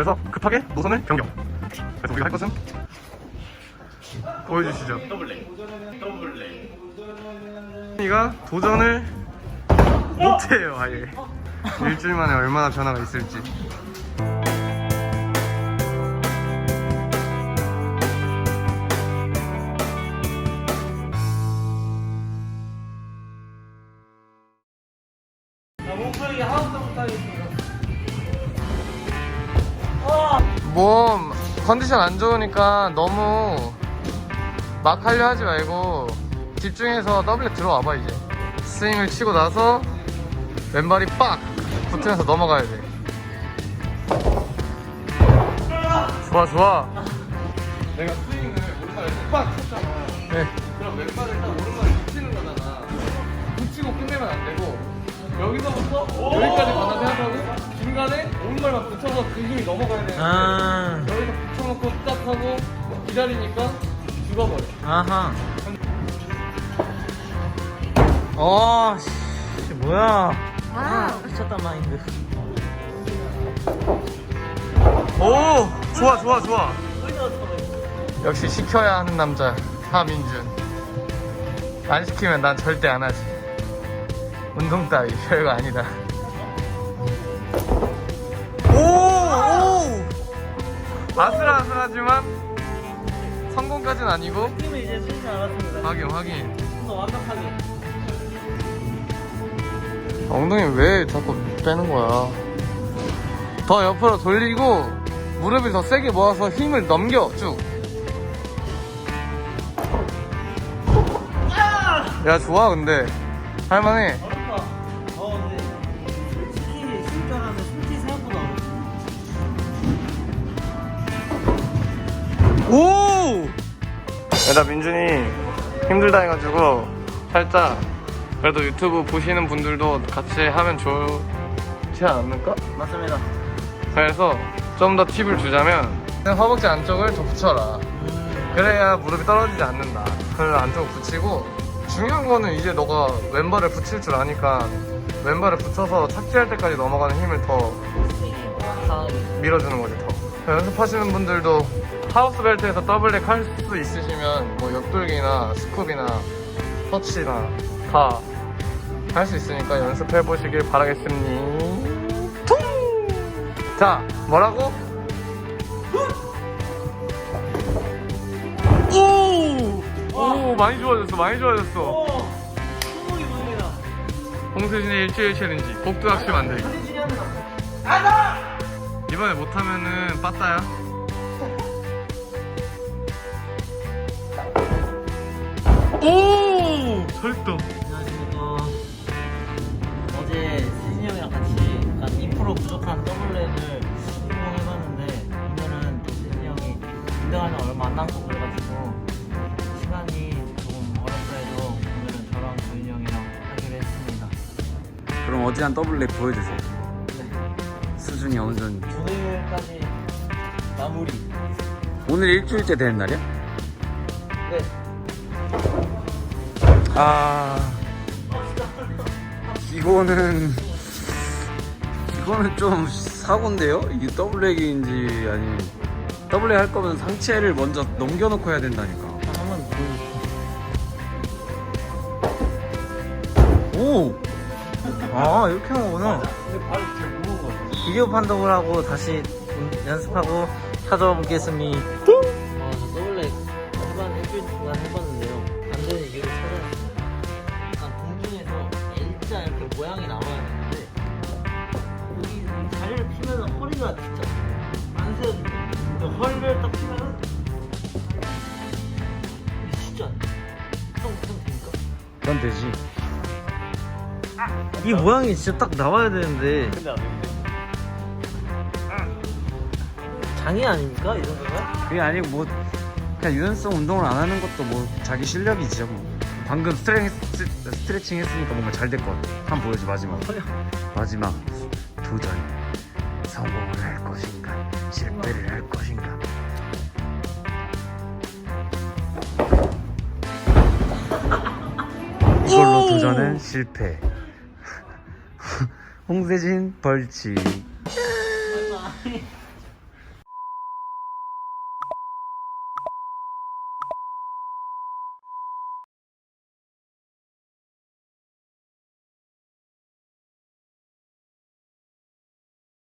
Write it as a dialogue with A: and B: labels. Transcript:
A: 그래서 급하게 노선을 변경. 그래서 우리가 할 것은 보여주시죠.
B: 더블레 더블레
A: 이가 도전을 못해요 아예. 일주일 만에 얼마나 변화가 있을지.
C: 몸
A: 컨디션 안 좋으니까 너무 막 하려 하지 말고 집중해서 더블랙 들어와봐 이제. 스윙을 치고 나서 왼발이 빡 붙으면서 넘어가야 돼. 좋아 좋아. 내가 스윙을 오른발에 빡 쳤잖아. 네. 그럼 왼발을 딱 오른발에 붙이는 거잖아. 붙이고 끝내면 안 되고 여기서부터 여기까지 가다 생각하고 중간에 오른발만 붙여서 그 힘이 넘어가야 되는데
C: 아,
A: 여기서 붙여놓고 딱 하고 기다리니까 죽어버려.
C: 아하. 어, 씨, 뭐야. 아, 미쳤다, 마인드.
A: 오, 좋아, 좋아, 좋아. 역시 시켜야 하는 남자 하민준. 안 시키면 난 절대 안 하지. 운동 따위 별거 아니다. 아슬아슬하지만 성공까지는 아니고
C: 팀이 이제 쓰지 않았습니다.
A: 확인, 확인.
C: 더 완벽하게.
A: 엉덩이 왜 자꾸 빼는 거야? 더 옆으로 돌리고 무릎을 더 세게 모아서 힘을 넘겨 쭉. 야 좋아 근데 할만해. 나 민준이 힘들다 해가지고 살짝 그래도 유튜브 보시는 분들도 같이 하면 좋지 않을까?
C: 맞습니다.
A: 그래서 좀 더 팁을 주자면 허벅지 안쪽을 더 붙여라. 그래야 무릎이 떨어지지 않는다. 그걸 안쪽을 붙이고 중요한 거는 이제 너가 왼발을 붙일 줄 아니까 왼발을 붙여서 착지할 때까지 넘어가는 힘을 더 밀어주는 거지 더. 연습하시는 분들도 하우스 벨트에서 더블랙 할 수 있으시면 뭐 옆돌기나 스쿱이나 터치나 다 할 수 있으니까 연습해 보시길 바라겠습니다. 퉁! 자, 뭐라고? 오! 오, 많이 좋아졌어, 많이 좋아졌어.
C: 오! 손목이 보입니다.
A: 홍세진의 일주일 챌린지, 복두학시 만들기.
C: 사진 중요합니다. 가자!
A: 이번에 못하면은 빠따야. 오! 잘했다.
C: 안녕하십니까. 어제 세진이 형이랑 같이 약간 2% 부족한 더블랙을 성공해봤는데 오늘은 또 세진이 형이 운동하는 얼마 안 남고 그래가지고 시간이 조금 어렵다 해서 오늘은 저랑 조인이 형이랑 하기로 했습니다.
D: 그럼 어디 한 더블랙 보여주세요.
C: 네.
D: 수준이 어느 정도.
C: 오늘까지 마무리.
D: 오늘 일주일째 되는 날이야?
C: 네.
D: 아. 이거는. 이거는 좀 사고인데요? 이게 더블랙인지 아니. 더블랙 할 거면 상체를 먼저 넘겨놓고 해야 된다니까.
C: 한번.
D: 오!
C: 아 이렇게 하는구나 비디오 판독을 하고 다시 연습하고 찾아보겠습니다 어, 저 더블랙 해봤, 일주일 동안 해봤는데요 안 되는 이유를 찾아냈습니 피면 허리가 진짜 안 근데 허리를 딱 피면은 이게 쉽지 않네 형, 형 됩니까?
D: 그건 되지.
C: 이 모양이 진짜 딱 나와야 되는데
B: 근데 안 되는데
C: 장애 아닙니까? 이 정도면?
D: 그게 아니고 뭐. 그냥 유연성 운동을 안 하는 것도 뭐 자기 실력이지 뭐. 방금 스트레, 스트레칭 했으니까 뭔가 잘 될 것 같아. 한번 보여줘 마지막. 마지막 도전 할 것인가? 이걸로 도전은 실패. 홍세진 벌칙